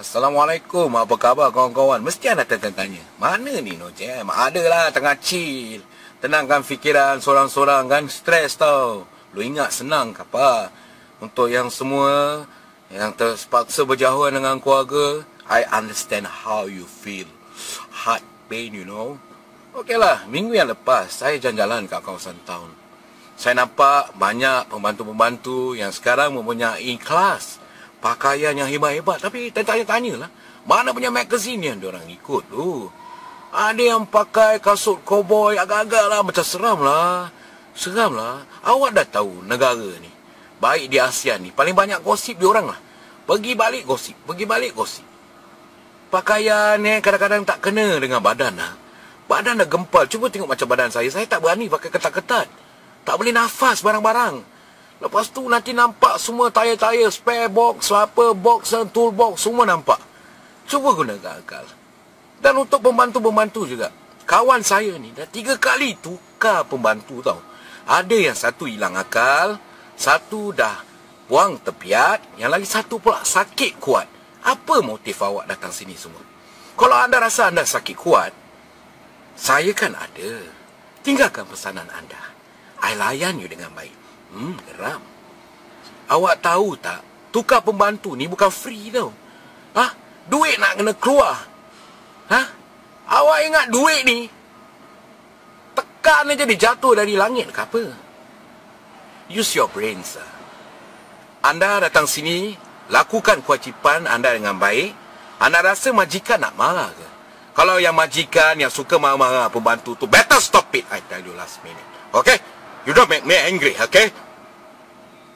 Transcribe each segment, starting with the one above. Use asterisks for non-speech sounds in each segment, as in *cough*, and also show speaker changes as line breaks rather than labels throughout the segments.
Assalamualaikum, apa khabar kawan-kawan? Mesti anda tanya-tanya, mana ni No Jam? Ada lah, tengah chill. Tenangkan fikiran sorang-sorang kan, stres tau. Lu ingat senang ke apa? Untuk yang semua yang terpaksa berjauhan dengan keluarga, I understand how you feel. Heart pain, you know. Okey lah, minggu yang lepas, saya jalan-jalan ke kawasan town. Saya nampak banyak pembantu-pembantu yang sekarang mempunyai kelas pakaian yang hebat-hebat. Tapi tanya-tanya lah mana punya magazine yang diorang ikut tu? Ada yang pakai kasut cowboy agak-agak lah. Macam seram lah seram lah awak dah tahu negara ni. Baik di ASEAN ni. Paling banyak gosip diorang lah. Pergi balik gosip. Pergi balik gosip. Pakaian ni kadang-kadang tak kena dengan badan lah. Badan dah gempal. Cuba tengok macam badan saya. Saya tak berani pakai ketat-ketat. Tak boleh nafas barang-barang Lepas tu nanti nampak semua tayar-tayar, spare box, apa, box dan toolbox, semua nampak. Cuba gunakan akal. Dan untuk pembantu-pembantu juga. Kawan saya ni dah tiga kali tukar pembantu tau. Ada yang satu hilang akal, satu dah buang tepiat, yang lagi satu pula sakit kuat. Apa motif awak datang sini semua? Kalau anda rasa anda sakit kuat, saya kan ada. Tinggalkan pesanan anda. I layan you dengan baik. Hmm, geram. Awak tahu tak, tukar pembantu ni bukan free tau. Ha? Duit nak kena keluar. Ha? Awak ingat duit ni tekan aja dia jatuh dari langit ke apa? Use your brain, sir. Anda datang sini, lakukan kewajipan anda dengan baik. Anda rasa majikan nak marah ke? Kalau yang majikan yang suka marah-marah pembantu tu, better stop it, I tell you last minute. Okay? You don't make me angry, okay?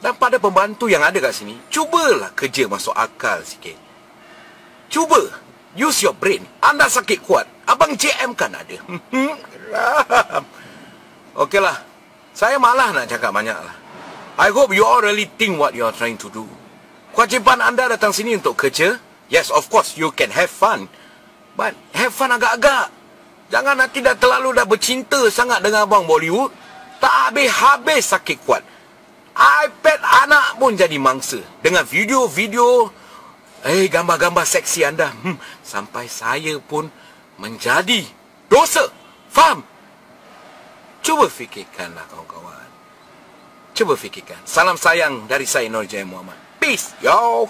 Dan pada pembantu yang ada kat sini, cubalah kerja masuk akal sikit. Cuba. Use your brain. Anda sakit kuat. Abang JM kan ada. *laughs* Okeylah. Saya malah nak cakap banyak lah. I hope you all really think what you are trying to do. Kewajipan anda datang sini untuk kerja. Yes, of course, you can have fun. But have fun agak-agak. Jangan nanti dah terlalu dah bercinta sangat dengan abang Bollywood. Tak habis-habis sakit kuat. iPad anak pun jadi mangsa. Dengan video-video, eh gambar-gambar seksi anda. Hmm, sampai saya pun menjadi dosa. Faham? Cuba fikirkanlah kawan-kawan. Cuba fikirkan. Salam sayang dari saya Nur Jaya Muhammad. Peace, yo.